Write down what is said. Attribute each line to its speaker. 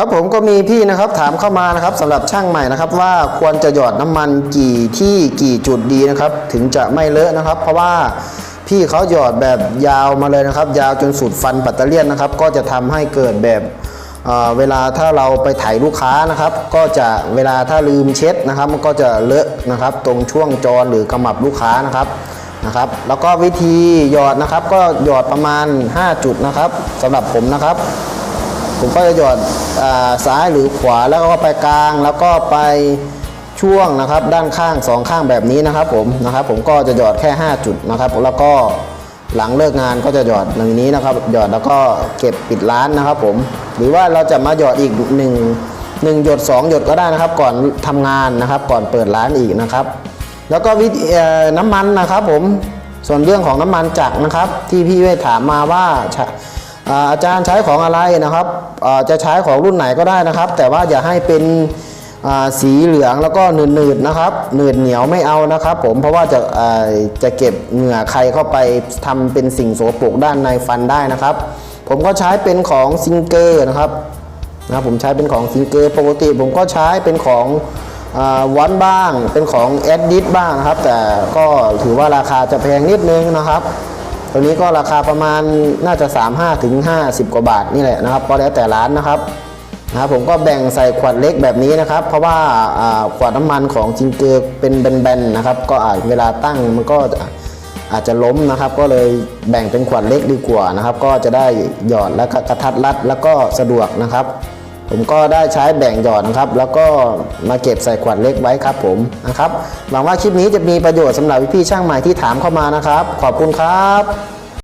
Speaker 1: ครับผมก็มีพี่นะครับถามเข้ามานะครับสำหรับช่างใหม่นะครับ ว่าควรจะหยอดน้ำมันกี่ที่กี่จุดดีนะครับ ถึงจะไม่เลอะนะครับ เพราะว่าพี่เขาหยอดแบบยาวมาเลยนะครับ ยาวจนสุดฟันปัตเตอร์เลียนนะครับ ก็จะทำให้เกิดแบบเเวลาถ้าเราไปถ่ายลูกค้านะครับ ก็จะเวลาถ้าลืมเช็ดนะครับ มันก็จะเลอะนะครับ ตรงช่วงจรหรือกำมับลูกค้านะครับนะครับ แล้วก็วิธีหยอดนะครับ ก็หยอดประมาณ 5 จุดนะครับสำหรับผมนะครับ ผมก็จะหยอดซ้ายหรือขวาแล้วก็ไปกลางแล้วก็ไปช่วงนะครับด้านข้างสองข้างแบบนี้นะครับผมนะครับ ผมก็จะหยอดแค่ 5 จุดนะครับแล้วก็หลังเลิกงานก็จะหยอดอย่างนี้นะครับหยอดแล้วก็เก็บปิดร้านนะครับ ผมหรือว่าเราจะมาหยอดอีก1 1หยด2หยดก็ได้นะครับ ก่อนทำงานนะครับ ก่อนเปิดร้านอีกนะครับ แล้วก็วิธีน้ำมันนะครับ ผมส่วนเรื่องของน้ำมันจักรนะครับ ที่พี่ได้ถามมาว่า อาจารย์ใช้ของอะไรนะครับจะใช้ของรุ่นไหนก็ได้นะครับ แต่ว่าอย่าให้เป็นสีเหลืองแล้วก็หนืดๆนะครับหนืดเหนียวไม่เอานะครับ ผมเพราะว่าจะาจะเก็บเหงื่อใครเข้าไปทำเป็นสิ่งโสโครกด้านในฟันได้นะครับ ผมก็ใช้เป็นของซิงเกอร์นะครับนะบผมใช้เป็นของซิงเกอร์ปกติ ผมก็ใช้เป็นของวันบ้าง เป็นของแอดดิสบ้างนะครับ แต่ก็ถือว่าราคาจะแพงนิดนึงนะครับ ตัวนี้ก็ราคาประมาณน่าจะ 35ถึง50 กว่าบาทนี่แหละนะครับก็แล้วแต่ร้านนะครับนะครับผมก็แบ่งใส่ขวดเล็กแบบนี้นะครับ เพราะว่าขวดน้ำมันของจิงเกอร์เป็นแบนๆนะครับ ก็อาจเวลาตั้งมันก็อาจจะล้มนะครับ ก็เลยแบ่งเป็นขวดเล็กดีกว่านะครับ ก็จะได้หยอดและก็กระทัดรัดแล้วก็สะดวกนะครับ ผมก็ได้ใช้แบ่งหยอดนะครับ แล้วก็มาเก็บใส่ขวดเล็กไว้ครับผมนะครับหวังว่าคลิปนี้จะมีประโยชน์สำหรับพี่ๆช่างใหม่ที่ถามเข้ามานะครับ ขอบคุณครับ